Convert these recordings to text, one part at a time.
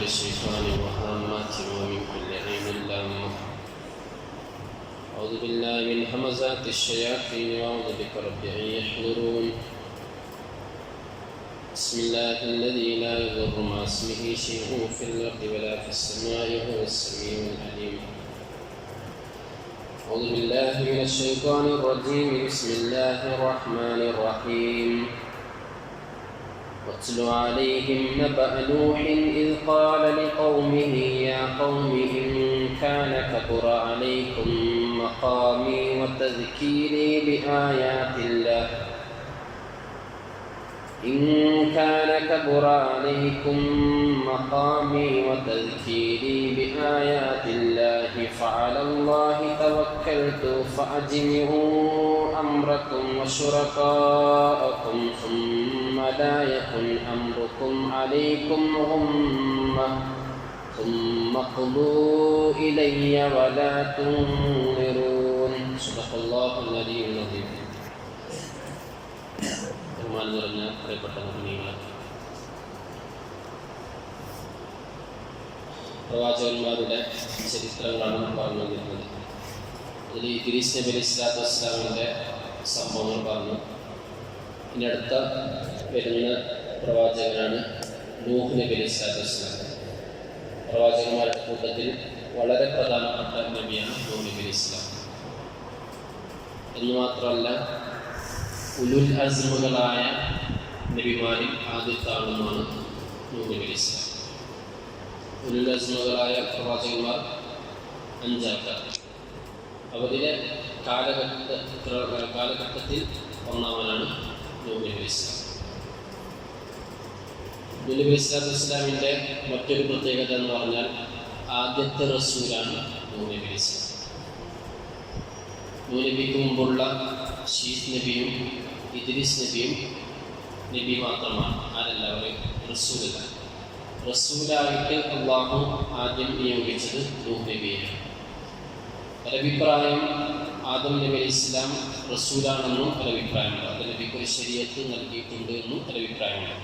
من الشيطان وهامات ومن كل عين لامة. أعوذ بالله من همزات الشياطين وأعوذ بك رب أن يحضرون. بسم الله الذي لا يضر مع اسمه شيء في الأرض ولا في السماء وهو السميع العليم. أعوذ بالله من الشيطان الرجيم. بسم الله الرحمن الرحيم. واتل عليهم نبأ نوح إذ قال لقومه يا قوم إن كان كبر عليكم مقامي وتذكيري بآيات الله إن كان كبر عليكم مقامي وتذكيري بآيات الله فعلى الله توكلت فأجمعوا أمركم وشركاءكم ثم لا يكن أمركم عليكم غمة. ثم اقضوا إلي ولا تنظرون. صدق الله العلي العظيم. ബഹുമാനം നിറഞ്ഞ പ്രിയപ്പെട്ട മുഹനീകളെ പ്രവാചകന്മാരുടെ ചരിത്രങ്ങളാണ് പറഞ്ഞു വന്നിരുന്നത് അതിൽ ഗിരീസ് നബി അലി സ്വലാത്തു വസ്സലാമിന്റെ സംഭവങ്ങൾ പറഞ്ഞു. ഇനി അടുത്ത വരുന്ന പ്രവാചകനാണ് നൂഹ് നബി അലി സ്വലാത്തു വസ്സലാം പ്രവാചകന്മാരുടെ കൂട്ടത്തിൽ വളരെ പ്രധാനപ്പെട്ട നബിയാണ് നൂഹ് നബി അലി ഇസ്ലാം എന്ന് മാത്രമല്ല ഉലുൽ അസ്മുകളായ നബിമാരിൽ ആദ്യത്താളുമാണ് അലി ഇസ്ലാം ഉലുൽ അസ്മുകളായ പ്രവാചകന്മാർ അഞ്ചാൾക്കാർ അവരിലെ കാലഘട്ട കാലഘട്ടത്തിൽ ഒന്നാമനാണ് നൂഹ് നബി ഇസ്ലാത്തു ഇസ്ലാമിന്റെ മറ്റൊരു പ്രത്യേകത എന്ന് പറഞ്ഞാൽ ആദ്യത്തെ റസൂലാണ് നൂനബി ഇസ്ലാം നൂനബിക്ക് മുമ്പുള്ള ഷീസ് നബിയും ഇദ്രിസ് നബിയും നബി മാത്രമാണ്. ആരെല്ലാവരും റസൂല റസൂലായിട്ട് അള്ളാഹു ആദ്യം നിയോഗിച്ചത് നൂഹ് നബിയാണ്. ഒരഭിപ്രായം ആദം നബി അലി ഇസ്ലാം റസൂലാണെന്നും ഒരഭിപ്രായമുണ്ട് അത് നബിക്ക് ഒരു ശരീരത്ത് നൽകിയിട്ടുണ്ട് എന്നും ഒരഭിപ്രായമുണ്ട്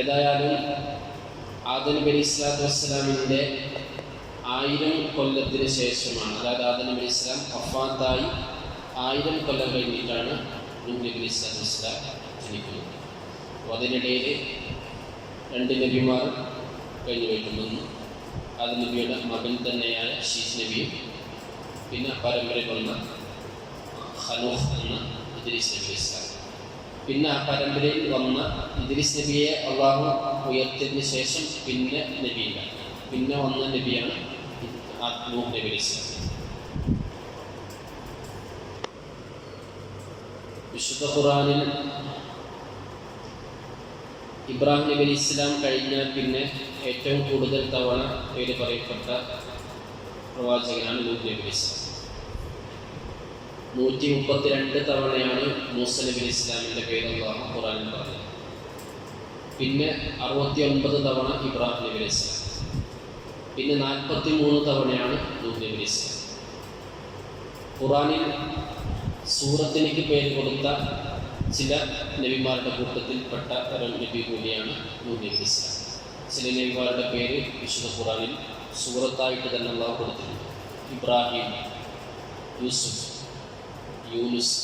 ഏതായാലും ആദം നബി അലി ഇസ്ലാത്തു വസ്സലാമിന്റെ ആയിരം കൊല്ലത്തിന് ശേഷമാണ് അതായത് ആദം നബി ഇസ്ലാം അഫാത്തായി ആയിരം കൊല്ലം കഴിഞ്ഞിട്ടാണ് നബി ഇസ്ലാം ജനിക്കുന്നത് അപ്പോൾ അതിനിടയിൽ രണ്ട് നബിമാർ കഴിഞ്ഞു വയ്ക്കുന്നു അത് നബിയുടെ മകൻ തന്നെയായ ഷീസ് നബിയും പിന്നെ പരമ്പര വന്ന ഹനൂഫ് എന്ന ഇദ്രീസ് നബി ഇസ്ലാം പിന്നെ ആ പരമ്പരയിൽ വന്ന ഇദ്രീസ് നബിയെ അള്ളാഹു ഉയർത്തിയതിന് ശേഷം പിന്നെ നബിയില്ല. പിന്നെ വന്ന നബിയാണ് നബി ഇസ്ലാം വിശുദ്ധ ഖുറാനിൽ ഇബ്രാഹിം നബി ഇസ്ലാം കഴിഞ്ഞാൽ പിന്നെ ഏറ്റവും കൂടുതൽ തവണ പേര് പറയപ്പെട്ട പ്രവാചകനാണ് നൂഹ് നബി ഇസ്ലാം നൂറ്റി മുപ്പത്തിരണ്ട് തവണയാണ് മൂസ നബി ഇസ്ലാമിന്റെ പേര് അള്ളാഹു ഖുറാനിൽ പറഞ്ഞത്. പിന്നെ അറുപത്തി ഒൻപത് തവണ ഇബ്രാഹിം നബി ഇസ്ലാം പിന്നെ നാൽപ്പത്തി മൂന്ന് തവണയാണ് നൂഹ് നബി ഇസ്ലാം ഖുറാനിൽ സൂറത്തിനിക്ക് പേര് കൊടുത്ത ചില നബിമാരുടെ കൂട്ടത്തിൽപ്പെട്ട ഒരു നബി കൂടിയാണ് ഇസ്ലാം ചില നബിമാരുടെ പേര് വിശുദ്ധ ഖുറാനിൽ സൂറത്തായിട്ട് തന്നെ അള്ളാഹു കൊടുത്തിട്ടുണ്ട്. ഇബ്രാഹിം യൂസുഫ് യൂനുസ്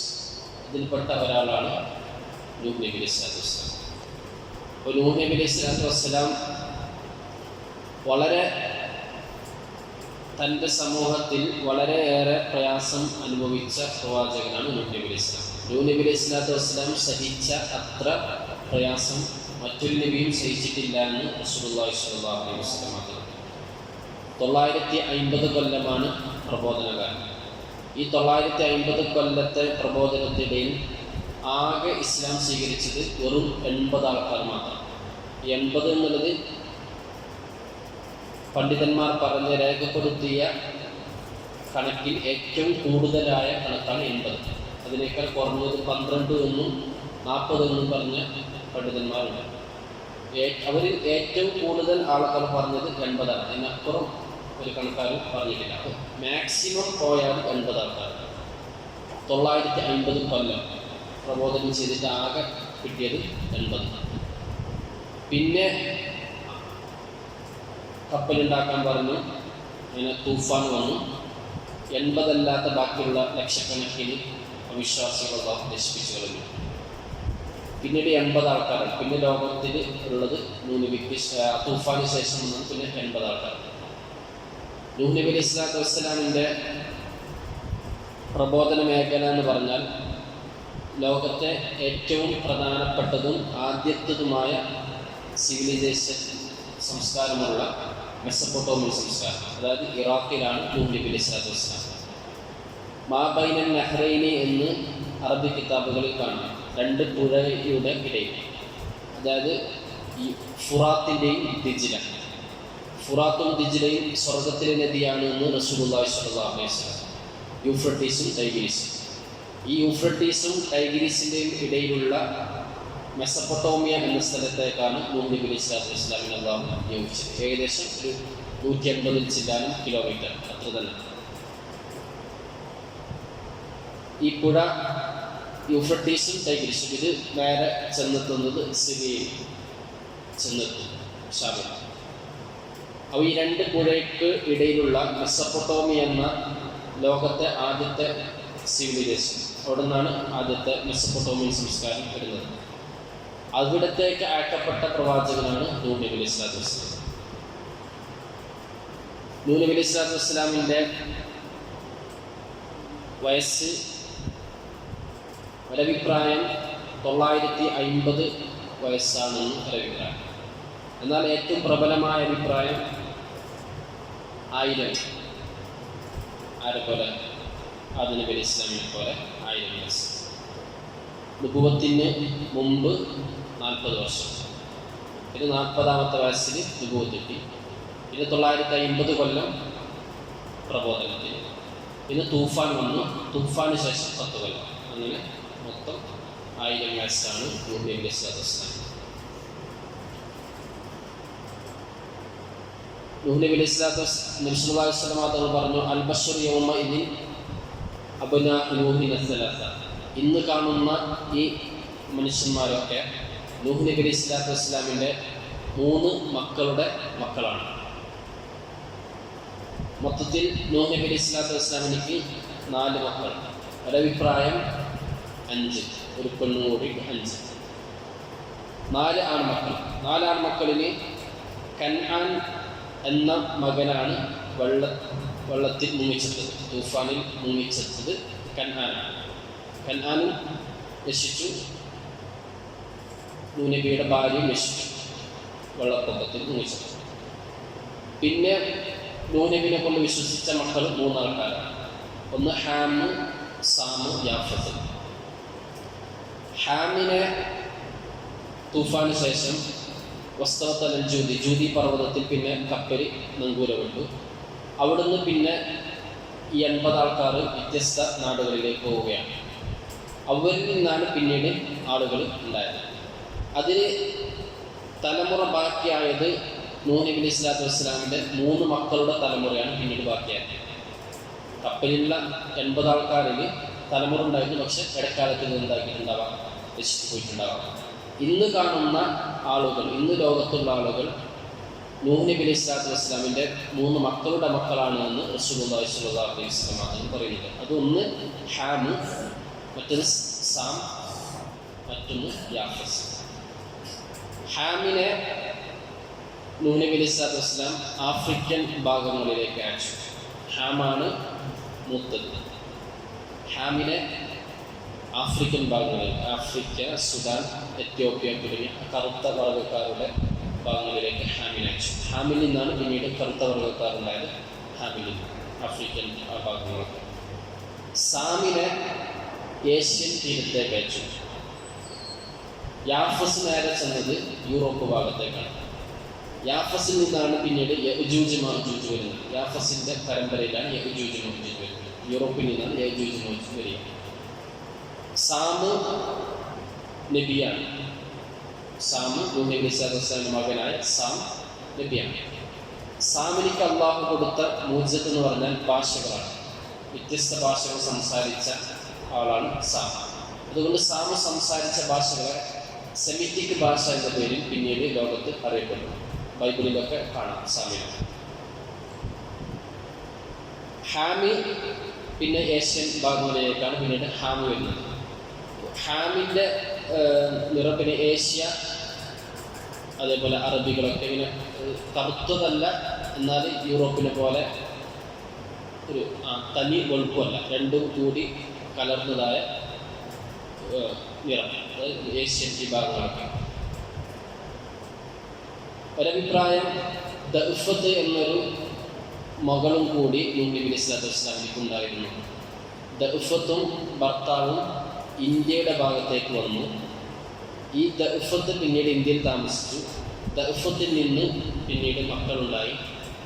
ഇതിൽപ്പെട്ട ഒരാളാണ് നൂഹ് നബി അലൈഹി സ്വലാത്തു വസ്സലാം. അപ്പോൾ നൂഹ് നബി അലൈഹി സ്വലാത്തു വസ്സലാം വളരെ തന്റെ സമൂഹത്തിൽ വളരെയേറെ പ്രയാസം അനുഭവിച്ച പ്രവാചകനാണ് നൂനബി നബി ഇസ്ലാം നൂനബി അലി ഇസ്ലാത്തു വസ്സലാം സഹിച്ച അത്ര പ്രയാസം മറ്റൊരു നബിയും സഹിച്ചിട്ടില്ല എന്ന് റസൂലുള്ളാഹി സ്വല്ലല്ലാഹു അലൈഹി തൊള്ളായിരത്തി അൻപത് കൊല്ലമാണ് പ്രബോധനകാലം. ഈ തൊള്ളായിരത്തി അൻപത് കൊല്ലത്തെ പ്രബോധനത്തിനിടയിൽ ആകെ ഇസ്ലാം സ്വീകരിച്ചത് വെറും എൺപത് ആൾക്കാർ മാത്രം. എൺപത് എന്നുള്ളത് പണ്ഡിതന്മാർ പറഞ്ഞ് രേഖപ്പെടുത്തിയ കണക്കിൽ ഏറ്റവും കൂടുതലായ കണക്കാണ് എൺപത്. അതിനേക്കാൾ കുറഞ്ഞത് പന്ത്രണ്ട് എന്നും നാൽപ്പത് എന്നും പറഞ്ഞ പണ്ഡിതന്മാരുണ്ട്. അവരിൽ ഏറ്റവും കൂടുതൽ ആൾക്കാർ പറഞ്ഞത് എൺപതാണ്. അതിനപ്പുറം ഒരു കണക്കാരും പറഞ്ഞിട്ടില്ല. മാക്സിമം പോയാൽ എൺപത് ആൾക്കാർ തൊള്ളായിരത്തി അൻപത് കൊല്ലം പ്രബോധനം ചെയ്തിട്ട് ആകെ കിട്ടിയത് എൺപത് പിന്നെ കപ്പലുണ്ടാക്കാൻ പറഞ്ഞു. അങ്ങനെ തൂഫാൻ വന്നു. എൺപതല്ലാത്ത ബാക്കിയുള്ള ലക്ഷക്കണക്കിന് അവിശ്വാസികൾ അള്ളാഹു നശിപ്പിച്ചു കളഞ്ഞു. പിന്നീട് എൺപത് ആൾക്കാരാണ് പിന്നെ ലോകത്തിൽ ഉള്ളത് നൂഹ് നബിക്ക് തൂഫാന് ശേഷം വന്നത് പിന്നെ എൺപത് ആൾക്കാർ. നൂഹ് നബി അലൈഹി സ്വലാത്തു വസ്സലാമിന്റെ പ്രബോധന മേഖല എന്ന് പറഞ്ഞാൽ ലോകത്തെ ഏറ്റവും പ്രധാനപ്പെട്ടതും ആദ്യത്തതുമായ സിവിലൈസേഷൻ സംസ്കാരമുള്ള മെസ്സപ്പൊട്ടോമിയൻ സംസ്കാരം അതായത് ഇറാഖിലാണ് നൂഹ് നബി അലൈഹി സ്വലാത്തു വസ്സലാം. മാബൈനൻ നഹ്റൈനി എന്ന് അറബി കിതാബുകളിൽ കാണാം. രണ്ട് പുഴയുടെ ഇടയിൽ. അതായത് ഈ ഫുറാത്തിന്റെയും ദിജില. ഫുറാത്തും ദിജിലയും സ്വർഗത്തിലെ നദിയാണ് എന്ന് റസൂലുള്ളാഹി സ്വല്ലല്ലാഹു അലൈഹി വസല്ലം. യൂഫ്രട്ടീസും ടൈഗ്രീസും. ഈ യൂഫ്രട്ടീസും ടൈഗ്രീസിന്റെയും ഇടയിലുള്ള മെസ്സപ്പൊട്ടോമിയ എന്ന സ്ഥലത്തേക്കാണ് മൂന്ന് നബി അലൈഹി സ്വലാത്തു വസ്സലാമിന് അള്ളാഹു നിയോഗിച്ചത്. ഏകദേശം ഒരു നൂറ്റി അൻപതിൽ ചില്ലാനും കിലോമീറ്റർ. അത്ര തന്നെ. ഈ പുഴ യൂഫ്രട്ടീസും ടൈഗ്രീസും ഇത് നേരെ ചെന്നെത്തുന്നത് സിറിയയിൽ ചെന്നെത്തും. ഷാബിൽ അപ്പോൾ ഈ രണ്ട് പുഴയ്ക്ക് ഇടയിലുള്ള മെസ്സപ്പൊട്ടോമി എന്ന ലോകത്തെ ആദ്യത്തെ സിവിലൈസേഷൻ. അവിടെ നിന്നാണ് ആദ്യത്തെ മെസ്സപ്പൊട്ടോമിയൻ സംസ്കാരം വരുന്നത്. അവിടത്തേക്ക് അയക്കപ്പെട്ട പ്രവാചകനാണ് നൂഹ് നബി അലൈഹി വയസ്സ് ഒരഭിപ്രായം തൊള്ളായിരത്തി അൻപത് വയസ്സാണെന്ന് ഒരഭിപ്രായം. എന്നാൽ ഏറ്റവും പ്രബലമായ അഭിപ്രായം ആയിരം. ആരെ പോലെ? ആധുനിക ഇസ്ലാമിനെ പോലെ ആയിരം വയസ്സ്. നുപുവത്തിന് മുമ്പ് നാൽപ്പത് വർഷം. പിന്നെ നാൽപ്പതാമത്തെ വയസ്സിൽ നുപുവത്തെത്തി പിന്നെ തൊള്ളായിരത്തി അമ്പത് കൊല്ലം പ്രബോധനത്തിന്. പിന്നെ തൂഫാൻ വന്നു. തൂഫാന് ശേഷം പത്ത് കൊല്ലം. അങ്ങനെ മൊത്തം ആയിരം വയസ്സാണ് ഭൂമിയുടെ സദസ്സാണ് അലൈഹി സ്വലാത്തു വസ്സലാം നൂഹ് നബി അലൈഹി സ്വലാത്തു വസ് നബി സല്ലല്ലാഹു അലൈഹി വസല്ലം തങ്ങൾ പറഞ്ഞു അൽ യോമ ഇനി അബുന സലാസ. ഇന്ന് കാണുന്ന ഈ മനുഷ്യന്മാരൊക്കെ നൂഹ് നബി അലൈഹി സ്വലാത്തു വസ്സലാമിന്റെ മൂന്ന് മക്കളുടെ മക്കളാണ്. മൊത്തത്തിൽ നൂഹ് നബി അലൈഹി സ്വലാത്തു വസ്സലാമിനിക്ക് നാല് മക്കൾ. ഒരഭിപ്രായം അഞ്ച്. ഒരു പെണ്ണുകൂടി അഞ്ച്. നാല് ആൺമക്കൾ. നാല് ആൺമക്കളിന് കൻആൻ എന്ന മകനാണ് വെള്ള വെള്ളത്തിൽ മുങ്ങിച്ചെത്തത് തൂഫാനിൽ മുങ്ങിച്ചെത്തത് കൻആനാണ്. കൻആനും നശിച്ചു നൂനബിയുടെ ഭാര്യയും നശിച്ചു വെള്ളപ്പൊക്കത്തിൽ മുങ്ങിച്ചു പിന്നെ നൂനബിനെ കൊണ്ട് വിശ്വസിച്ച മക്കൾ മൂന്നാൾക്കാരാണ്. ഒന്ന് ഹാമ് സാമു യാഫത്ത്. ഹാമിനെ തൂഫാന് ശേഷം വസ്ത്രത്തലൻ ജ്യൂതി ജ്യൂതി പർവതത്തിൽ പിന്നെ കപ്പൽ നങ്കൂരമുണ്ട് അവിടുന്ന് പിന്നെ ഈ എൺപത് ആൾക്കാർ വ്യത്യസ്ത നാടുകളിലേക്ക് പോവുകയാണ്. അവരിൽ നിന്നാണ് പിന്നീട് ആളുകൾ ഉണ്ടായത്. അതിൽ തലമുറ ബാക്കിയായത് നൂഹിബിൻ ഇസ്ലാത്തു വസ്സലാമിന്റെ മൂന്ന് മക്കളുടെ തലമുറയാണ് പിന്നീട് ബാക്കിയായത്. കപ്പലിലുള്ള എൺപത് ആൾക്കാരിൽ തലമുറ ഉണ്ടായിരുന്നു പക്ഷെ ഇടക്കാലത്ത് ഇത് രക്ഷിച്ചു പോയിട്ടുണ്ടാവാം. ഇന്ന് കാണുന്ന ആളുകൾ ഇന്ന് ലോകത്തുള്ള ആളുകൾ നൂഹിബിൻ ഇസ്ലാത്തു വസ്സലാമിന്റെ മൂന്ന് മക്കളുടെ മക്കളാണ് എന്ന് റസൂലുള്ളാഹി സ്വല്ലല്ലാഹു അലൈഹി പറയുന്നത്. അതൊന്ന് ഹാമ് മറ്റൊന്ന് സാം മറ്റൊന്ന് യാഫസ് ഹാമിനെ നൂഹ് നബി അലൈഹി സ്വലാത്തു വസ്സലാം ആഫ്രിക്കൻ ഭാഗങ്ങളിലേക്ക് അയച്ചു. ഹാമാണ് മൂത്തത്. ഹാമിനെ ആഫ്രിക്കൻ ഭാഗങ്ങളിൽ ആഫ്രിക്ക സുഡാൻ എത്യോപ്യ തുടങ്ങിയ കറുത്ത വർഗക്കാരുടെ ഭാഗങ്ങളിലേക്ക് ഹാമിനെ അയച്ചു. ഹാമിൽ നിന്നാണ് പിന്നീട് കറുത്ത വർഗക്കാരുണ്ടായത് ഹാമിൽ ആഫ്രിക്കൻ ഭാഗങ്ങളിലേക്ക് സാമിനെ ഏഷ്യൻ തീരത്തേക്ക് അയച്ചു. യാഫസ് നേരെ ചെന്നത് യൂറോപ്പ് ഭാഗത്തേക്കാണ്. യാഫസിൽ നിന്നാണ് പിന്നീട് യജൂജ് മഹജൂജ് വരുന്നത്. യാഫസിന്റെ പരമ്പരയിലാണ് യജൂജ് മഹജൂജ് വരുന്നത്. യൂറോപ്പിൽ നിന്നാണ് യജൂജ് മഹജൂജ് വരിക. സാമ് നബിയാണ്. സാമ് നൂഹ് നബി സലഹുസ്ലാമിന്റെ മകനായ സാം നബിയാണ്. സാമിനിക്ക് അള്ളാഹു കൊടുത്ത മൂജത്ത് എന്ന് പറഞ്ഞാൽ ഭാഷകളാണ്. വ്യത്യസ്ത ഭാഷകൾ സംസാരിച്ച ആളാണ് സാം. അതുകൊണ്ട് സാമ സംസാരിച്ച ഭാഷകളെ സെമിറ്റിക് ഭാഷ എന്ന പേരിൽ പിന്നീട് ലോകത്ത് അറിയപ്പെടുന്നു. ബൈബിളിലൊക്കെ കാണാം സമയം ഹാമി പിന്നെ ഏഷ്യൻ ഭാഗങ്ങളിലേക്കാണ് പിന്നീട് ഹാമി വരുന്നത്. ഹാമിന്റെ നിറപ്പിന് ഏഷ്യ അതേപോലെ അറബികളൊക്കെ ഇങ്ങനെ കറുത്തതല്ല എന്നാൽ യൂറോപ്പിനെ പോലെ ഒരു തനി വെളുപ്പമല്ല. രണ്ടും കൂടി കലർന്നതായ അതായത് ഏഷ്യൻ വിഭാഗങ്ങളൊക്കെ ഒരഭിപ്രായം ദഫത്ത് എന്നൊരു മകളും കൂടി നബി ഇസ്ലാത്തു വസ്ലാമിക്ക് ഉണ്ടായിരുന്നു ദഫത്തും ഭർത്താവും ഇന്ത്യയുടെ ഭാഗത്തേക്ക് വന്നു. ഈ ദഫത്ത് പിന്നീട് ഇന്ത്യയിൽ താമസിച്ചു. ദഫത്തിൽ നിന്ന് പിന്നീട് മക്കളുണ്ടായി.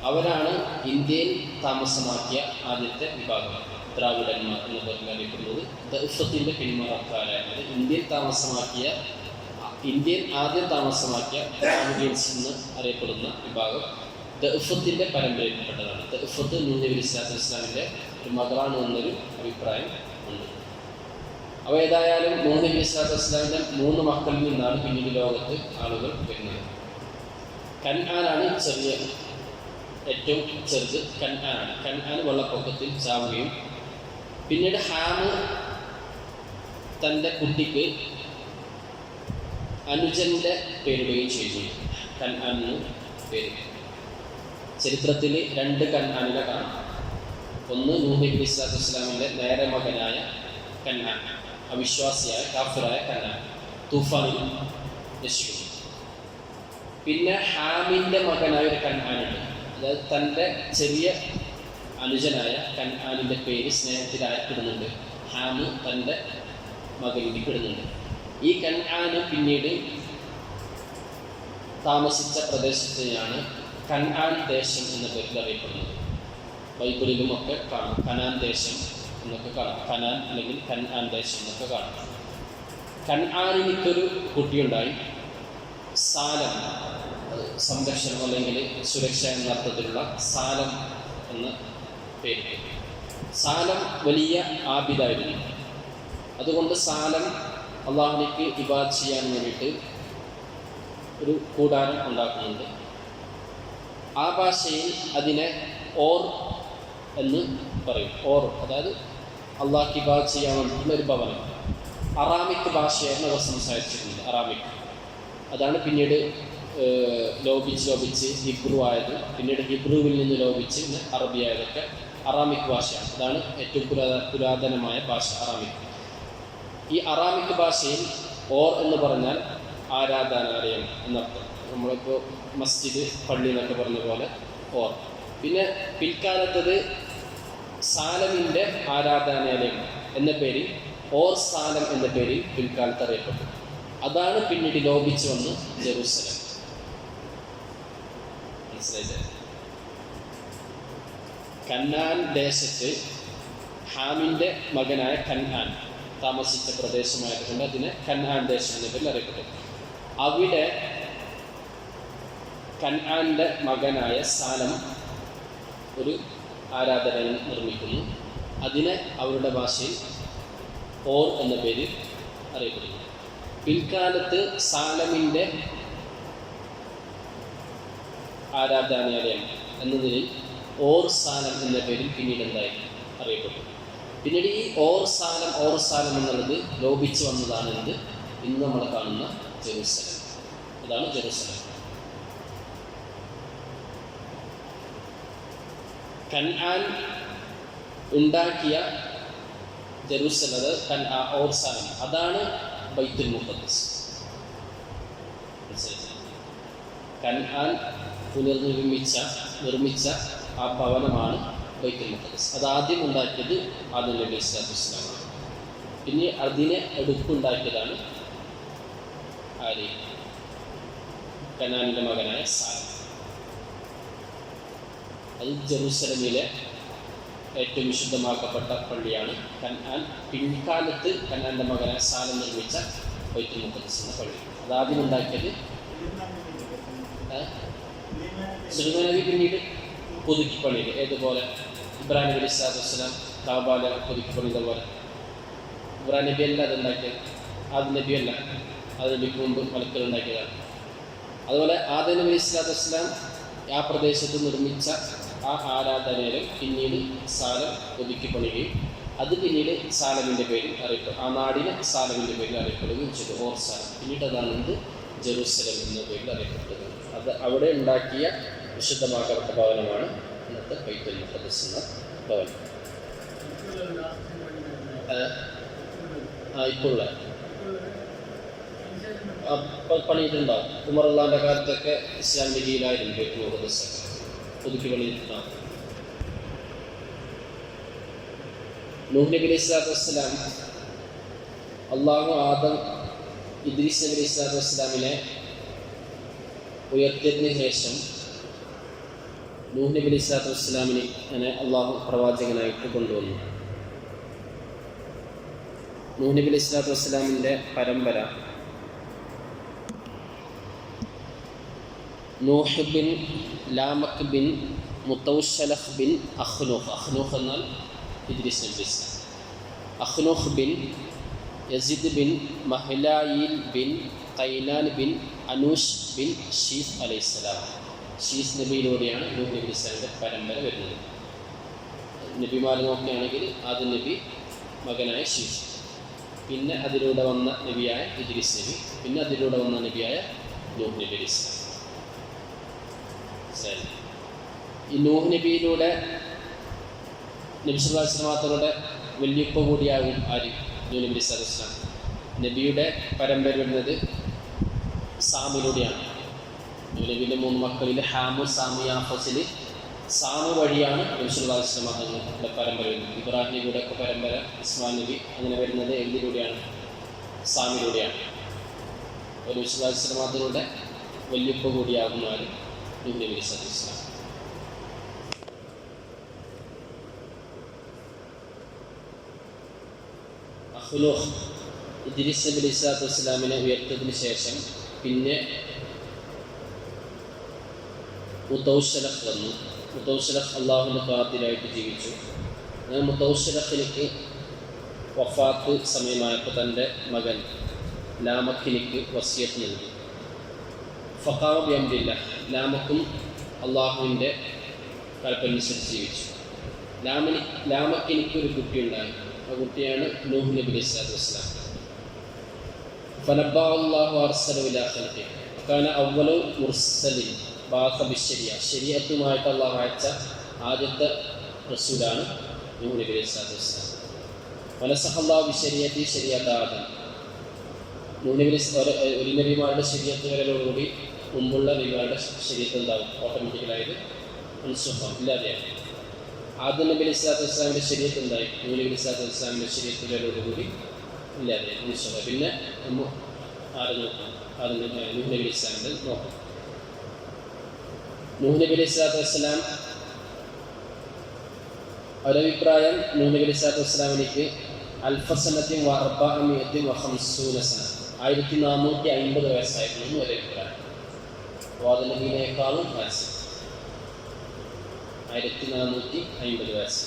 അവരാണ് ഇന്ത്യയിൽ താമസമാക്കിയ ആദ്യത്തെ വിഭാഗം. ദ്രാവിഡന്മാർ എന്ന് പേരിൽ അറിയപ്പെടുന്നത് ദഫത്തിന്റെ പിന്മാറക്കാരായത് ഇന്ത്യയിൽ താമസമാക്കിയ ഇന്ത്യയിൽ ആദ്യം താമസമാക്കിയ ദ്രാവിഡിയൻസ് എന്ന് അറിയപ്പെടുന്ന വിഭാഗം ദഫത്തിന്റെ പരമ്പരയിൽപ്പെട്ടതാണ്. ദഫത്ത് നബി ഇസ്ലാത്തു ഇസ്ലാമിന്റെ ഒരു മകളാണ് എന്നൊരു അഭിപ്രായം ഉണ്ട്. അവ ഏതായാലും മൂന്ന് ഇസ്ലാത്ത് ഇസ്ലാമിന്റെ മൂന്ന് മക്കളിൽ നിന്നാണ് പിന്നീട് ലോകത്ത് ആളുകൾ വരുന്നത്. കൻഹാനാണ് ചെറിയ ഏറ്റവും ചെറുത് കൻആനാണ്. കൻആൻ വെള്ളപ്പൊക്കത്തിൽ ചാവുകയും പിന്നീട് ഹാമ് തന്റെ കുട്ടിക്ക് അനുജന്റെ പേരിടുകയും ചെയ്തു. അന്നു പേര്. ചരിത്രത്തിൽ രണ്ട് കൻആനിനെ കാണാം ഒന്ന് നൂഹി നബി ഇസ്ലാത്തു ഇസ്ലാമിന്റെ നേരെ മകനായ കന്നാൻ അവിശ്വാസിയായ കാഫറായ കന്നാൻ തൂഫാനിൽ നശിക്കുന്നു പിന്നെ ഹാമിന്റെ മകനായ ഒരു കന്നാനുണ്ട് അതായത് തന്റെ ചെറിയ അനുജനായ കൻഹാനിന്റെ പേര് സ്നേഹത്തിലായപ്പെടുന്നുണ്ട് ഹാമു തന്റെ മകനിലേക്ക് പെടുന്നുണ്ട്. ഈ കൻഹാന് പിന്നീട് താമസിച്ച പ്രദേശത്തെയാണ് കൻആൻ ദേശം എന്ന പേരിൽ അറിയപ്പെടുന്നത്. ബൈബിളിലും ഒക്കെ കാണാം. കനാൻ ദേശം എന്നൊക്കെ കാണാം. കനാൻ അല്ലെങ്കിൽ കൻആൻ ദേശം എന്നൊക്കെ കാണാം. കൻആനിനിക്കൊരു കുട്ടിയുണ്ടായി. സാലം സംരക്ഷണം അല്ലെങ്കിൽ സുരക്ഷ എന്ന അർത്ഥത്തിലുള്ള സാലം എന്ന പേര്. സാലം വലിയ ആബിദായിരുന്നു. അതുകൊണ്ട് സാലം അള്ളാഹുലേക്ക് ഇബാദ് ചെയ്യാൻ വേണ്ടിയിട്ട് ഒരു കൂടാരം ഉണ്ടാക്കുന്നുണ്ട്. ആ ഭാഷയിൽ അതിനെ ഓർ എന്ന് പറയും. ഓർ അതായത് അള്ളാഹ് ഇബാദ് ചെയ്യാൻ വേണ്ടിയിട്ടുള്ള ഒരു ഭവനം. അറാമിക് ഭാഷയായിരുന്നു അവർ സംസാരിച്ചിരുന്നത് അറാമിക്. അതാണ് പിന്നീട് ലോപിച്ച് ലോപിച്ച് ഹിബ്രു ആയത്. പിന്നീട് ഹിബ്രുവിൽ നിന്ന് ലോപിച്ച് അറബി ആയതൊക്കെ അറാമിക് ഭാഷയാണ് അതാണ് ഏറ്റവും പുരാ പുരാതനമായ ഭാഷ അറാമിക്. ഈ അറാമിക് ഭാഷയിൽ ഓർ എന്ന് പറഞ്ഞാൽ ആരാധനാലയം എന്നർത്ഥം. നമ്മളിപ്പോൾ മസ്ജിദ് പള്ളി എന്നൊക്കെ പറഞ്ഞ പോലെ ഓർ. പിന്നെ പിൽക്കാലത്തത് സാലമിന്റെ ആരാധനാലയം എന്ന പേരിൽ ഓർ സാലം എന്ന പേരിൽ പിൽക്കാലത്ത് അറിയപ്പെട്ടു. അതാണ് പിന്നീട് ലോപിച്ചു വന്ന് ജെറൂസലം. മനസ്സിലായില്ലേ? കന്നാൻ ദേശത്ത് ഹാമിന്റെ മകനായ കന്നാൻ താമസിച്ച പ്രദേശമായതുകൊണ്ട് അതിനെ കൻഹാൻ ദേശം എന്ന പേരിൽ അറിയപ്പെട്ടു. അവിടെ കൻഹാന്റെ മകനായ സാലം ഒരു ആരാധനാലയം നിർമ്മിക്കുന്നു. അതിനെ അവരുടെ ഭാഷയിൽ ഓർ എന്ന പേരിൽ അറിയപ്പെടുന്നു. പിൽക്കാലത്ത് സാലമിന്റെ ആരാധനാലയം എന്നതിൽ ഓർ സാലം എന്ന പേരിൽ പിന്നീട് എന്തായി? അറിയപ്പെട്ടു. പിന്നീട് ഈ ഓർ സാലം ഓർ സാലം എന്നുള്ളത് ലോപിച്ചു വന്നതാണ് എന്ത്? ഇന്ന് നമ്മൾ കാണുന്ന ജെറുസലം. അതാണ് ജെറുസലം. കൻആൻ ഉണ്ടാക്കിയ ജെറുസലം അത് കൻ ആ ഓർ സാലം അതാണ് ബൈത്തുൽ മനസ്സിലായില്ലേ? കൻആൻ പുനർനിർമ്മിച്ച നിർമ്മിച്ച ആ ഭവനമാണ് ബൈത്തുൽ മുഖദ്സ്. അത് ആദ്യം ഉണ്ടാക്കിയത് ആദ്യം നബി ഇസ്ലാത്തു ഇസ്ലാം പിന്നെ അതിനെ എടുപ്പുണ്ടാക്കിയതാണ് ആര് കനാനിന്റെ മകനായ സാൽ അത് ജെറൂസലമിലെ ഏറ്റവും വിശുദ്ധമാക്കപ്പെട്ട പള്ളിയാണ്. കനാൻ പിൻകാലത്ത് കനാന്റെ മകനായ സാലം നിർമ്മിച്ച ബൈത്തുൽ മുഖദ്സ് എന്ന പള്ളി. അതാദ്യം ഉണ്ടാക്കിയത് സുലൈമാൻ പിന്നീട് പുതുക്കി പള്ളിയിൽ ഏതുപോലെ ഇബ്രാഹിം നബി ഇസ്ലാത്തു വസ്സലാം കാബാല പുതുക്കി പണിത പോലെ ഇബ്രാഹിം നബി അല്ല അതുണ്ടാക്കിയത്. ആദ്യ നബി അല്ല അത് നബിക്ക് മുമ്പ് മലക്കലുണ്ടാക്കിയതാണ് അതുപോലെ ആദ്യ നബി ഇസ്ലാത്തു വസ്സലാം ആ പ്രദേശത്ത് നിർമ്മിച്ച ആ ആരാധനയിൽ പിന്നീട് സാലം പുതുക്കി പണിയുകയും അത് പിന്നീട് സാലമിന്റെ പേരിൽ അറിയപ്പെടും. ആ നാടിന് സാലമിന്റെ പേരിൽ അറിയപ്പെടുകയും ചെയ്തു. ഓർ സാലം. പിന്നീട് അതാണ് ജെറൂസലം എന്ന പേരിൽ അറിയപ്പെട്ടത്. അത് അവിടെ ഉണ്ടാക്കിയ വിശുദ്ധമാക്കപ്പെട്ട ഭവനമാണ് ഇന്നത്തെ പൈത്തൽ മുഖദസ് എന്ന ഭവനം. ഇപ്പോഴുള്ള. പണിയിട്ടുണ്ടാവും ഉമറുള്ളാന്റെ കാലത്തൊക്കെ ഇസ്ലാമിന്റെ കീഴിലായിരുന്നു ബൈത്തുൽ മുഖദ്ദസ് പുതുക്കി പണിയിട്ടുണ്ടാവും നൂഹ് നബി അലൈഹി സ്വലാത്തു വസ്സലാം അള്ളാഹു ആദം ഇദ്രീസ് നബി അലൈഹി സ്വലാത്തു വസ്സലാമിനെ ഉയർത്തിയതിന് ശേഷം നൂഹ് നബി അലൈഹി സ്വലാത്തു വസ്സലാമിനെ അങ്ങനെ അള്ളാഹു പ്രവാചകനായിട്ട് കൊണ്ടുവന്നു. നൂഹ് നബി അലൈഹി സ്വലാത്തു വസ്സലാമിന്റെ പരമ്പര നൂഹ് ബിൻ ലാമക് ബിൻ മുത്തൗസലഹ് ബിൻ അഖ്നൂഖ് അഖ്നൂഖ് എന്നാൽ ഇദ്രീസ് നബി ഇസ്ലാം ബിൻ യസിദ് ബിൻ മഹ്ലായിൽ ബിൻ കൈനാൻ ബിൻ അനൂഷ് ബിൻ ഷീഫ് അലൈഹിസ്സലാം. ഷീഫ് നബിയിലൂടെയാണ് നൂഹ് നബി ഇസ്ലാമിന്റെ പരമ്പര വരുന്നത്. നബിമാർ നോക്കുകയാണെങ്കിൽ ആദ്യ നബി മകനായ ശീസ് പിന്നെ അതിലൂടെ വന്ന നബിയായ ഇദ്രീസ് നബി. പിന്നെ അതിലൂടെ വന്ന നബിയായ നൂഹ് നബി ഇസ്ലാം? ഈ നൂഹ് നബിയിലൂടെ നബി സുല്ലാസ്ലമാത്തങ്ങളുടെ വല്യപ്പ കൂടിയാകും ആര്? നൂഹ് നബി ഇസ്ലാം നബിയുടെ പരമ്പര വരുന്നത് സാമിലൂടെയാണ്. നബിയുടെ മൂന്ന് മക്കളിൽ ഹാമു സാമു യാഫസിൽ സാമു വഴിയാണ് നബി സുല്ലാസ്ലമാങ്ങളുടെ പരമ്പര വരുന്നത് ഇബ്രാഹിം നബിയുടെ ഒക്കെ പരമ്പര ഇസ്മാൻ നബി അങ്ങനെ വരുന്നത് എന്തിലൂടെയാണ് സാമിലൂടെയാണ്. ഒരു നബി സുല്ലാസ്ലമാത്തങ്ങളുടെ വല്യപ്പ കൂടിയാകും ആര് നൂഹ് നബി സലസ്ലാം അഹ്ലൂഹ് ഇദ്രിസ് നബി അലൈഹി വസ്സലാമിനെ ഉയർത്തതിന് ശേഷം പിന്നെ മുത്തൗസലഹ് വന്നു മുത്തൗസലഹ് അള്ളാഹുവിന്റെ പാത്തിലായിട്ട് ജീവിച്ചു. അങ്ങനെ മുത്തൗസലഹിലേക്ക് വഫാത്ത് സമയമായപ്പോൾ തന്റെ മകൻ ലാമഖിനിക്ക് വസിയത്ത് നൽകി. ഫഖാവ് ബിയമ്പില്ല ലാമക്കും അള്ളാഹുവിന്റെ കൽപ്പനുസരിച്ച് ജീവിച്ചു. ലാമിനി ലാമക്കിനിക്ക് ഒരു കുട്ടിയുണ്ടായി ആ കുട്ടിയാണ് നൂഹ് നബി അലൈഹി വസ്ലാം ഫലബാ അള്ളാഹു അർസലുലാഹലി കാന അവ്വലു മുർസലിൻ. ബാഹബിശ്ശരിയ ശരിയത്തുമായിട്ട് അള്ളാഹ് അയച്ച ആദ്യത്തെ റസൂലാണ് നൂർ നബി അലൈഹി ശരിയത്തി ശരിയത്താദൻ. നൂർ നബി മുമ്പുള്ള നബിമാരുടെ ശരീരത്തിൽ ഉണ്ടാവും. ഓട്ടോമാറ്റിക്കലായത് ഉത്സുഖം ഇല്ലാതെയാണ്. ആദ്യ നബി അലിസ്ലാത്തു വസ്ലാമിന്റെ ശരീരത്ത് ഉണ്ടായി. നൂലി നബി അലിസ്ലാത്തു വസ്ലാമിന്റെ ശരീരത്തിലോടുകൂടി ഇല്ലാതെ നിശ്ചയം പിന്നെ ആരും നോക്കാം? ആദ്യം നബി അലിസ്ലാമിന്റെ നോക്കാം. നൂഹ് നബി അലൈഹി സ്വലാത്തു വസ്സലാം ഒരഭിപ്രായം നൂഹ് നബി അലൈഹി സ്വലാത്തു വസ്സലാമിലേക്ക് അൽഫസനത്തിൻ വർബാമിയത്തിൻ വഹംസൂനസന ആയിരത്തി നാനൂറ്റി അൻപത് വയസ്സായിരുന്നു ഒരഭിപ്രായം വാദനബിനേക്കാളും വയസ്സ്. ആയിരത്തി നാനൂറ്റി അൻപത് വയസ്സ്.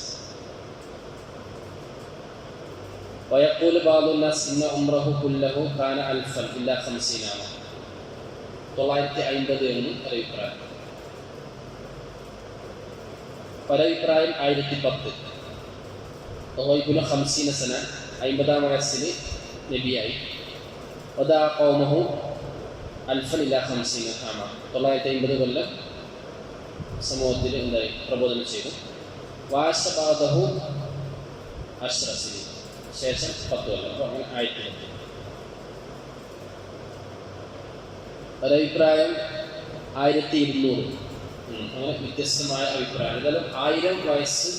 വയക്കൂൽ ബാദുല്ലാസ് ഇന്ന ഉംറഹു കുല്ലഹു ഖാന അൽഫൻ ഇല്ല ഹംസീനാണ് തൊള്ളായിരത്തി അൻപത് എന്ന് അഭിപ്രായം ഒരഭിപ്രായം ആയിരത്തി പത്ത് ഹംസീന സന അമ്പതാം വയസ്സിൽ നബിയായി. ഒതാ കോമഹു അൽഫൻ ഇല്ല ഹംസീന ഹാമ തൊള്ളായിരത്തി അമ്പത് കൊല്ലം സമൂഹത്തിൽ എന്തായി? പ്രബോധനം ചെയ്തു. വാശബാദഹു അശ്രസി ശേഷം പത്ത് കൊല്ലം. അപ്പോൾ അങ്ങനെ ആയിരത്തി പത്ത് ഒരഭിപ്രായം ആയിരത്തി ഇരുന്നൂറ് അങ്ങനെ വ്യത്യസ്തമായ അഭിപ്രായം ഏതായാലും ആയിരം വയസ്സ്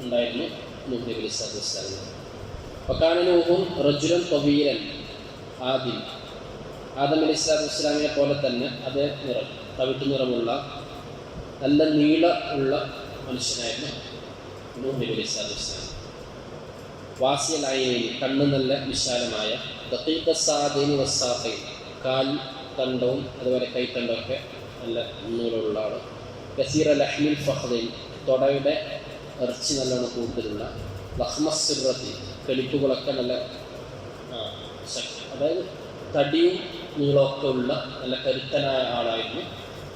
ഉണ്ടായിരുന്നു നൂഹ് നബി അലൈഹി സ്വലാത്തു വസ്സലാമിന് വക്കാന നൂഹും റജുലൻ തൊവീരൻ ആദിൽ ആദം അലൈഹി സ്വലാത്തു വസ്സലാമിനെ പോലെ തന്നെ അതേ നിറം തവിട്ട് നിറമുള്ള നല്ല നീള ഉള്ള മനുഷ്യനായിരുന്നു നൂഹ് നബി അലൈഹി വാസിയലായി കണ്ണ് നല്ല വിശാലമായ ദത്തീത്ത സാദീനി വസ്സാഖൈൻ കാൽ തണ്ടവും അതുപോലെ കൈത്തണ്ടൊക്കെ നല്ല നൂലുള്ള ബസീർ ലഹ്മിൽ ഫഹദൈൻ തൊടയുടെ ഇറച്ചി നല്ലോണം കൂടുതലുള്ള. ലഹ്മസുറത്തി കെളിപ്പുകളൊക്കെ നല്ല അതായത് തടിയും നീളമൊക്കെ ഉള്ള നല്ല കരുത്തനായ ആളായിരുന്നു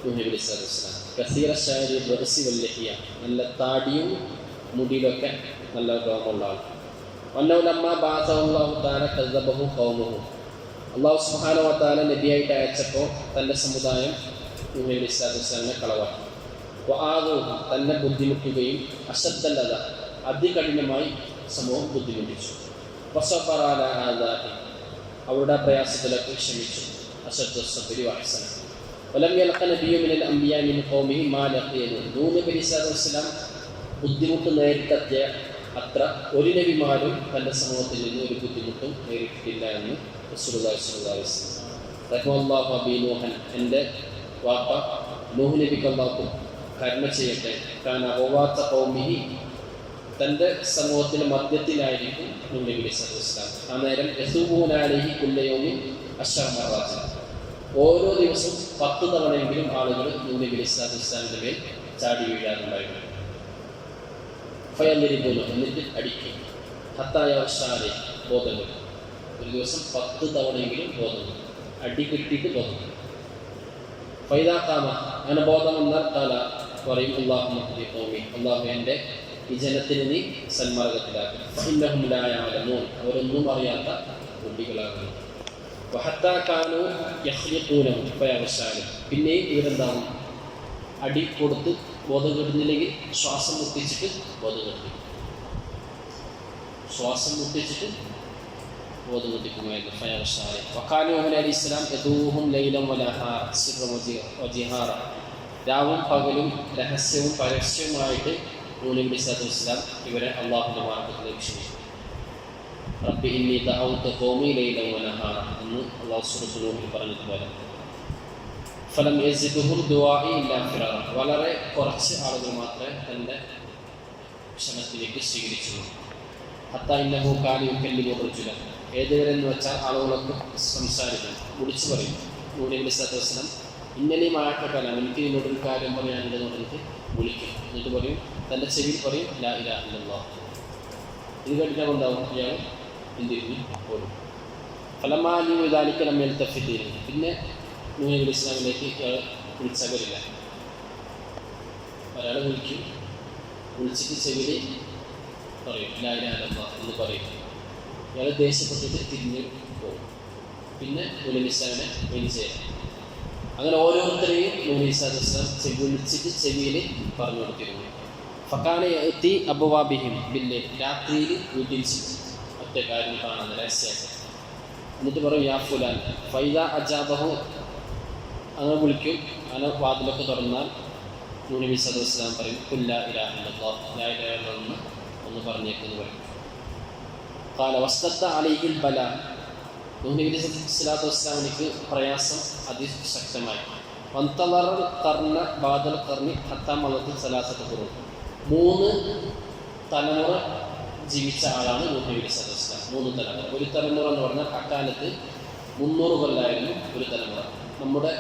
സ്വല്ലല്ലാഹു അലൈഹി കസീറ ഷാരി ബർസി വല്ലഹിയ നല്ല താടിയും മുടിയിലൊക്കെ നല്ല രോഗമുള്ള ആൾ വന്നൗലമ്മ ബാസഹുല്ലാഹു താല കസബഹു കൗമുഹു അള്ളാഹു വ തആല നബിയായിട്ട് അയച്ചപ്പോൾ തന്റെ സമുദായം ഉമ്മയിൽ ഇസ്ലാത്തുസ്ലാമിനെ കളവാക്കി. വാദവും തന്നെ ബുദ്ധിമുട്ടുകയും അശ്രദ്ധല്ലത അതികഠിനമായി സമൂഹം ബുദ്ധിമുട്ടിച്ചു. വസഫറാലാദാഹി അവരുടെ പ്രയാസത്തിലൊക്കെ ക്ഷമിച്ചു. അശ്രദ്ധി വലം ബുദ്ധിമുട്ട് നേരിട്ടെത്തിയ അത്ര ഒരു നബിമാരും തന്റെ സമൂഹത്തിൽ നിന്ന് ഒരു ബുദ്ധിമുട്ടും നേരിട്ടില്ല എന്ന് സുഹൃദാസ് എന്റെ വാപ്പ നൂഹ് നബിക്ക് അള്ളാഹു കരുണ ചെയ്യട്ടെ കാരണം അവവാത്ത കൗമിഹി തന്റെ സമൂഹത്തിന്റെ മധ്യത്തിലായിരിക്കും നബി വസല്ലം ആ നേരം യസൂബൂനാലിഹി കുല്ലയോമി അശ്വമറാജ ഓരോ ദിവസവും പത്ത് തവണയെങ്കിലും ആളുകൾ നബി സ്വല്ലല്ലാഹു മേൽ ചാടി വീഴാറുണ്ടായിരുന്നു. ഫയലിരിക്കുന്നു. എന്നിട്ട് അടിക്കും. ഹത്തായ ഷാരി ബോധങ്ങൾ ഒരു ദിവസം പത്ത് തവണയെങ്കിലും ബോധങ്ങൾ അടി കിട്ടിയിട്ട് ബോധം ഫൈദാക്കാമ അങ്ങനെ ബോധം വന്നാൽ കാല പറയും അള്ളാഹു മഹദി കോമി അള്ളാഹു എന്റെ ഈ ജനത്തിന് നീ സന്മാർഗത്തിലാക്കും. അവരൊന്നും അറിയാത്ത കുട്ടികളാകുന്നു. വഹത്താക്കാനോ യഹ്ലിഖൂനഹു ഫയവശാലും പിന്നെയും ഇവരെന്താവും? അടി കൊടുത്ത് ബോധം കെടുന്നില്ലെങ്കിൽ ശ്വാസം മുട്ടിച്ചിട്ട് ബോധം കെട്ടി ശ്വാസം മുട്ടിച്ചിട്ട് ബോധം കെട്ടിക്കുമായിരുന്നു ഫയവശാലെ വക്കാനു അഹ്ല അലി ഇസ്ലാം യദൂഹും ലൈലം വലഹാർ സിറം രാവും പകലും രഹസ്യവും പരസ്യവുമായിട്ട് നൂലി അലി ഇസ്ലാം ഇവരെ അള്ളാഹുന്റെ മാർഗത്തിലേക്ക് ക്ഷണിച്ചു. റബ്ബി ഇന്നി ദൗത്ത് ഹോമി ലൈലൻ വനഹാറ എന്ന് അള്ളാഹു സുബ്ഹാനഹു പറഞ്ഞതുപോലെ. ഫലം യസിദുഹും ദുആഇ ഇല്ലാ ഫിറാറ വളരെ കുറച്ച് ആളുകൾ മാത്രമേ തന്റെ ക്ഷണത്തിലേക്ക് സ്വീകരിച്ചുള്ളൂ. ഹത്താ ഇന്നഹു കാലി കല്ലിമോ റജുല ഏതുവരെ എന്ന് വെച്ചാൽ ആളുകളൊക്കെ സംസാരിക്കും വിളിച്ചു പറയും. നൂലി അലി വസ്ലം ഇന്നലെ മാറ്റക്കാലം എനിക്ക് ഇന്നൊരു കാര്യം പറയാനുണ്ടെന്ന് പറഞ്ഞിട്ട് വിളിക്കും. എന്നിട്ട് പറയും തന്റെ ചെവിയിൽ പറയും ലാ ഇല്ല ഇല്ലല്ലോ ഇത് കേട്ടിട്ട് എന്താവും? ഇയാൾ എന്ത് ചെയ്തു ഓടും. ഫലമാലി ഇതാലിക്കലം മേൽത്തഫിദ്ദീൻ പിന്നെ നൂഹ് നബി ഇസ്ലാമിലേക്ക് ഇയാൾ വിളിച്ചവരില്ല ഒരാൾ വിളിക്കും. വിളിച്ചിട്ട് ചെവിയിൽ പറയും ലായിലാലമ്മ എന്ന് പറയും. ഇയാൾ ദേഷ്യപ്പെട്ടിട്ട് തിരിഞ്ഞ് പോകും. പിന്നെ നബി മെയിൻ അങ്ങനെ ഓരോരുത്തരെയും ചെവി വിളിച്ചിട്ട് ചെവിയിൽ പറഞ്ഞു കൊടുത്തിരുന്നു. ഫക്കാന എത്തി അബുവാബിഹിം പിന്നെ രാത്രിയിൽ വീട്ടിൽ ഒറ്റ കാര്യം കാണാൻ രഹസ്യം എന്നിട്ട് പറയും യാ ഫുലാൻ ഫൈദ അജാബഹു. അങ്ങനെ വിളിക്കും. അങ്ങനെ വാതിലൊക്കെ തുറന്നാൽ നൂനബി സദു വസ്ലാം പറയും കുല്ല ഇലാഹില്ലെന്ന് ഒന്ന് പറഞ്ഞേക്കെന്ന് പറയും. കാല വസ്തത്ത അലിഹിൽ ബല. നൂനബി സ്വലാത്തു വസ്ലാമിനിക്ക് പ്രയാസം അതിശക്തമായി വന്തളർ കർണ ബാദൽ കർണി ഹത്താം മതത്തിൽ സലാസത്ത് കുറവ് മൂന്ന് തലമുറ ജീവിച്ച ആളാണ് നൂഹ് സദസ്ലാം മൂന്ന് തലമുറ. ഒരു തലമുറ എന്ന് പറഞ്ഞാൽ അക്കാലത്ത് മുന്നൂറ് കൊല്ലായിരുന്നു ഒരു തലമുറ. നമ്മുടെ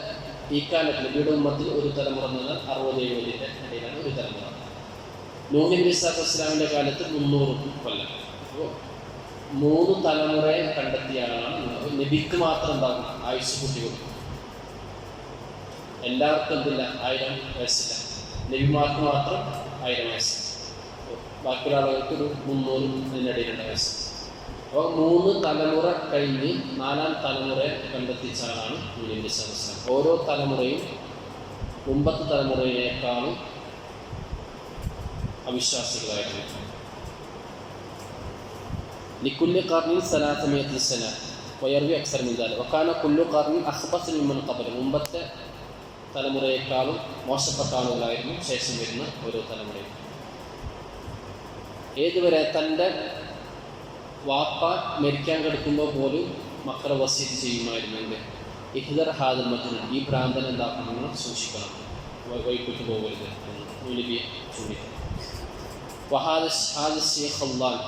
ഈ കാലത്ത് നബിയുടെ ഉമ്മത്തിൽ ഒരു തലമുറ എന്ന് പറഞ്ഞാൽ അറുപത് എഴുപതിന്റെ ഇടയിലാണ് ഒരു തലമുറ. നൂഹ് നബി സദസ്ലാമിന്റെ കാലത്ത് മുന്നൂറ് കൊല്ലം. അപ്പോൾ മൂന്ന് തലമുറയെ കണ്ടെത്തിയ ആളാണ് നബിക്ക് മാത്രം എന്താകും? ആയുസ് കൂട്ടി കൊടുക്കും എല്ലാവർക്കും എന്തില്ല? ആയിരം വയസ്സില്ല നബിമാർക്ക് മാത്രം ആയിരം വയസ്സ് ബാക്കിയുള്ള ആളുകൾക്ക് ഒരു മുന്നൂറ് ഇതിനിടയിലുള്ള വയസ്സ് അപ്പോൾ മൂന്ന് തലമുറ കഴിഞ്ഞ് നാലാം തലമുറയെ കണ്ടെത്തിച്ച ആളാണ് നബി ഓരോ തലമുറയും മുമ്പത്തെ തലമുറയിലേക്കാളും അവിശ്വാസികളായിരുന്നു ലിക്കുല്യ കാർണിൽ സലാത്തമയത്തിൽ സല വയർവി അക്സർ മിന്താൽ വക്കാന കുല്ലു കാർണിൽ അഹ്ബസ് من قبل മുമ്പത്തെ തലമുറയെക്കാളും മോശപ്പെട്ട ആളുകളായിരുന്നു ശേഷം വരുന്ന ഓരോ തലമുറയും ഏതുവരെ തന്റെ വാപ്പ മരിക്കാൻ കിടക്കുമ്പോൾ പോലും മക്കളെ വസീത് ചെയ്യുമായിരുന്നെങ്കിൽ ഇഹ്ദർ ഹാദർ മജ്നു ഈ ഭ്രാന്തൻ എന്താക്കണം സൂക്ഷിക്കണം വൈകിട്ട് പോകരുത് എന്ന് നൂലിബിയെ ചൂണ്ടിക്കും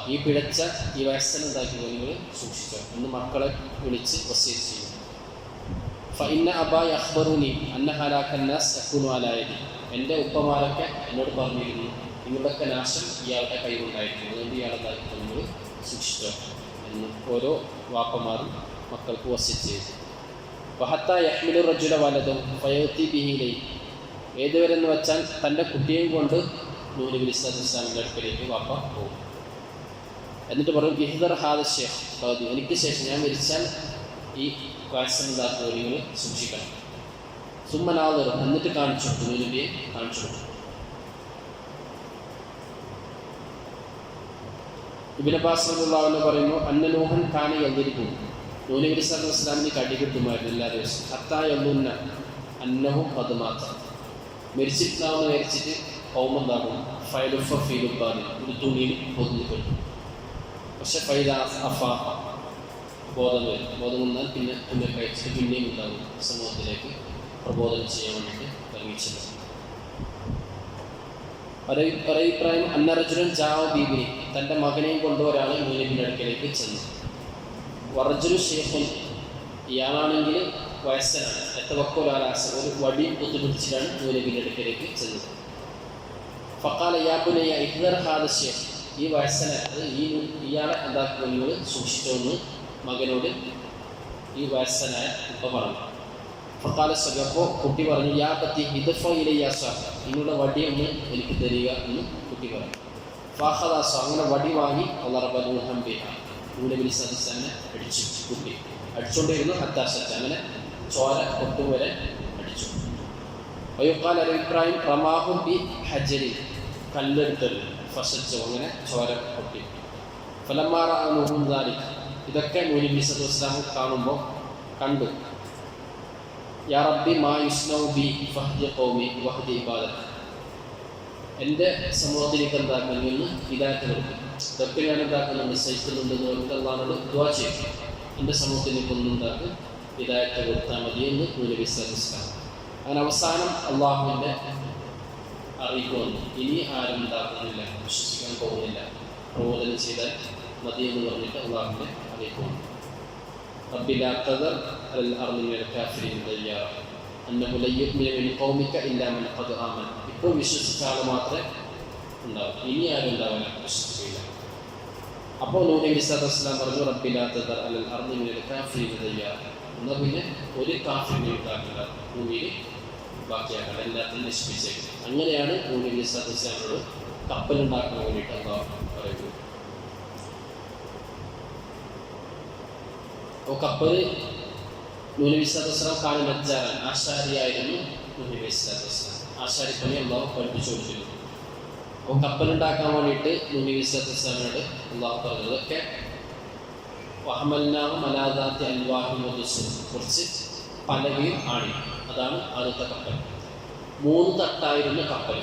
ഈ പിഴച്ച ഈ വയസ്സൻ എന്താക്കി നിങ്ങൾ സൂക്ഷിച്ചോ. എന്ന് മക്കളെ വിളിച്ച് അബായ് അഖ്ബറുനി എന്റെ ഉപ്പമാരൊക്കെ എന്നോട് പറഞ്ഞിരുന്നു നിങ്ങളുടെയൊക്കെ നാശം ഇയാളുടെ കൈകൊണ്ടായിരിക്കും അതുകൊണ്ട് ഇയാളെ നിങ്ങൾ സൂക്ഷിച്ചോ എന്ന് ഓരോ വാപ്പമാരും മക്കൾക്ക് വസിച്ച് ചെയ്തു. വഹത്ത യഹ്മിലു റജുല വലതും ഫയോത്തി ബിഹിലൈ ഏതുവരെ എന്ന് വെച്ചാൽ തന്റെ കുട്ടിയെയും കൊണ്ട് നൂൽ ബിലിസ്ലാത്തു ഇസ്ലാമിന്റെ അടുക്കലേക്ക് വാപ്പ പോകും. എന്നിട്ട് പറയും ഇഹ്ദർ ഹാദ ഷേഖ് ഭഗതി എനിക്ക് ശേഷം ഞാൻ മരിച്ചാൽ ഈ വാക്സിനുണ്ടാക്കുന്ന നിങ്ങൾ സൂക്ഷിക്കണം. സുമ്മനാദർ എന്നിട്ട് കാണിച്ചു കൊടുത്തു നൂലിബിയെ കാണിച്ചു കൊടുത്തു. ഇബിൻ അബ്ബാസ് പറയുന്നു അന്ന നൂഹൻ എന്തിരിക്കും യദ്രിബു. നൂഹ് നബി സല്ലല്ലാഹു അലൈഹി വസല്ലമിന് കടി കിട്ടുമായിരുന്നു എല്ലാ ദിവസവും. ഹത്താ യല്ലുന്ന അന്നഹു പദമാത്ത മരിച്ചിട്ടാവുന്ന മരിച്ചിട്ട് കൗമെന്താകും ഫൈലുഫ ഫീലുബാനി ഒരു തുണിയിൽ പൊതിഞ്ഞു കിട്ടും പക്ഷെ ഫൈല അഫാഫ ബോധം വരും. ബോധം വന്നാൽ പിന്നെ പിന്നെ കഴിച്ചിട്ട് പിന്നെയും ഉണ്ടാകും. സമൂഹത്തിലേക്ക് പ്രബോധനം ചെയ്യാൻ വേണ്ടിയിട്ട് അറിയിച്ചത് ഒരഭിപ്രായം അന്നർജുനൻ ജാവ ബീബിനെ തന്റെ മകനെയും കൊണ്ട് ഒരാൾ നൂനബിന്റെ അടുക്കലേക്ക് ചെന്നു. വർജുരു ശേഷൻ ഇയാളാണെങ്കിൽ വയസ്സനാണ്. എത്തവക്കൊലാലാസ ഒരു വടി ഒത്തുപിടിച്ചിട്ടാണ് നൂനബിന്റെ അടുക്കലേക്ക് ചെന്നത്. ഫക്കാല യാബുനയ്യ ഇഹ്ദർ ഹാദ ഷേഖ് ഈ വയസ്സനെ അത് ഈ ഇയാളെ എന്താക്കുക നിങ്ങൾ സൂക്ഷിച്ചോന്ന് മകനോട് ഈ വയസ്സനായ ഉപ്പ പറഞ്ഞു. ഫക്കാല സഗപ്പോൾ കുട്ടി പറഞ്ഞു യാ പത്തി ഹിദഫ ഇലയ്യാസ നിങ്ങളുടെ വടി ഒന്ന് എനിക്ക് തരിക എന്ന് കുട്ടി പറഞ്ഞു. ഫാഹദാസ അങ്ങനെ വടി വാങ്ങി അള്ളറബുഹംബിഹ നൂലബിലി സദസ്സനെ അടിച്ചു കുട്ടി. അടിച്ചുകൊണ്ടിരുന്നു ഹത്താസച്ച അങ്ങനെ ചോര കൊട്ടും വരെ അടിച്ചു. അയ്യോക്കാൽ അഭിപ്രായം റമാഹും ബി ഹജരി. കല്ലെടുത്തല്ലോ ഫസച്ചു അങ്ങനെ ചോര പൊട്ടി. ഫലമാറ ദാലിക്. ഇതൊക്കെ നൂലബി ഇസ്ലാം കാണുമ്പോൾ കണ്ടു. യാ മാ യുസ്നൗ ബി ഫഹ്ദി ഖൗമി വഹ്ദി ഇബാദത്ത് എന്റെ സമൂഹത്തിലേക്ക് എന്താക്കാൻ നിന്ന് ഹിദായത്ത് ഇതൊക്കെ ഞാൻ എന്താക്കുന്നുണ്ട് സഹിക്കുന്നുണ്ടെന്ന് പറഞ്ഞിട്ട് ദുവാ ചെയ്യും. എന്റെ സമൂഹത്തിലേക്ക് ഹിദായത്ത് കൊടുത്താൽ സദസ്ലാം അങ്ങനെ അവസാനം അള്ളാഹുവിന്റെ അറിയിക്കുമെന്ന് ഇനി ആരും ഉണ്ടാക്കുന്നില്ല വിശ്വസിക്കാൻ പോകുന്നില്ല. പ്രബോധനം ചെയ്താൽ മതിയെന്ന് എന്ന് പറഞ്ഞിട്ട് അള്ളാഹുവിനെ അറിയിക്കുന്നു. റബ്ബിലാത്തതർ അൽ അറിഞ്ഞ കാഫിരിൻ തയ്യാറ. അന്നഹു ലയ്യുമിന മിൻ ഖൗമിക മൻ ഖദ് ആമൻ. ഇപ്പോൾ വിശ്വസിച്ച ആൾ മാത്രമേ ഉണ്ടാവും. ഇനി ആരും ഉണ്ടാവില്ല വിശ്വസിക്കില്ല. അപ്പോൾ നൂഹി ഇസാദ് പറഞ്ഞു റബ്ബിലാത്തതർ അൽ അറിഞ്ഞ കാഫിരിൻ തയ്യാറ. എന്നാൽ പിന്നെ ഒരു കാഫിനെ ഉണ്ടാക്കില്ല. ഭൂമിയിൽ ബാക്കിയാക്കണം എല്ലാത്തിനും നശിപ്പിച്ചേക്കണം അങ്ങനെയാണ് നൂഹി സദസ്യനോട് കപ്പലുണ്ടാക്കാൻ വേണ്ടിയിട്ട് എന്താ പറയുന്നത്. അപ്പോൾ കപ്പൽ നൂനബി കാലി നജ്ജാറൻ ആശാരിയായിരുന്നു നൂനബി ആശാരിപ്പണി അള്ളാഹു പഠിപ്പിച്ചു കൊടുത്തിരുന്നു. അപ്പോൾ കപ്പലുണ്ടാക്കാൻ വേണ്ടിയിട്ട് നൂനബി ഇസ്ലാത്തു വസ്സലാമിനോട് അള്ളാഹു പറഞ്ഞതൊക്കെ വഹമൽനാഹും അലാദാത്തി അൽവാഹി കുറച്ച് പലകയും ആണി. അതാണ് ആദ്യത്തെ കപ്പൽ. മൂന്ന് തട്ടായിരുന്ന കപ്പൽ.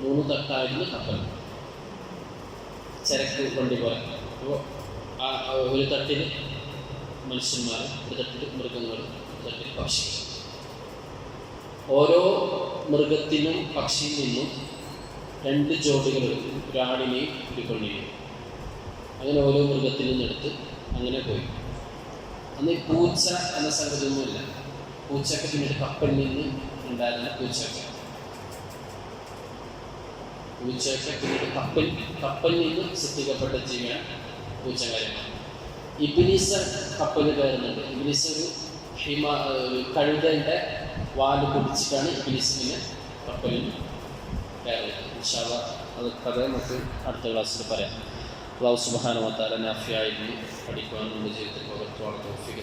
മൂന്ന് തട്ടായിരുന്ന കപ്പൽ. ചരക്ക് വണ്ടി പോലെ. അപ്പോൾ ഒരു തട്ടിൽ മനുഷ്യന്മാർ ഒരു തട്ടിൽ മൃഗങ്ങൾ ഒരു തട്ടിൽ പക്ഷികൾ ഓരോ മൃഗത്തിനും പക്ഷിയിൽ നിന്നും രണ്ട് ജോഡികൾ ഒരാടിനെയും ഒരു പെണ്ണിനെയും അങ്ങനെ ഓരോ മൃഗത്തിൽ നിന്നെടുത്ത് അങ്ങനെ പോയി. അന്ന് പൂച്ച എന്ന സംഗതിയൊന്നുമില്ല പൂച്ചക്ക് പിന്നീട് കപ്പലിൽ നിന്ന് ഉണ്ടായിരുന്ന പൂച്ചക്ക പൂച്ചയൊക്കെ പിന്നീട് കപ്പൽ കപ്പലിൽ നിന്ന് സൃഷ്ടിക്കപ്പെട്ട ജീവിയാണ് പൂച്ചകാര്യമാണ് ഇബിലീസ കപ്പൽ കയറുന്നുണ്ട് ഇബിലീസ് ഹിമ കഴുതന്റെ വാൽ പിടിച്ചിട്ടാണ് ഇബിലീസ് കപ്പലിൽ കയറുന്നത് ഇൻഷാല്ല അത് കഥ നമുക്ക് അടുത്ത ക്ലാസ്സിൽ പറയാം. അള്ളാഹു സുബാനുമത്താല നാഫിയായിരുന്നു പഠിക്കുവാൻ നമ്മുടെ ജീവിതത്തിൽ പകർത്തുവാണ് തോഫിക്ക്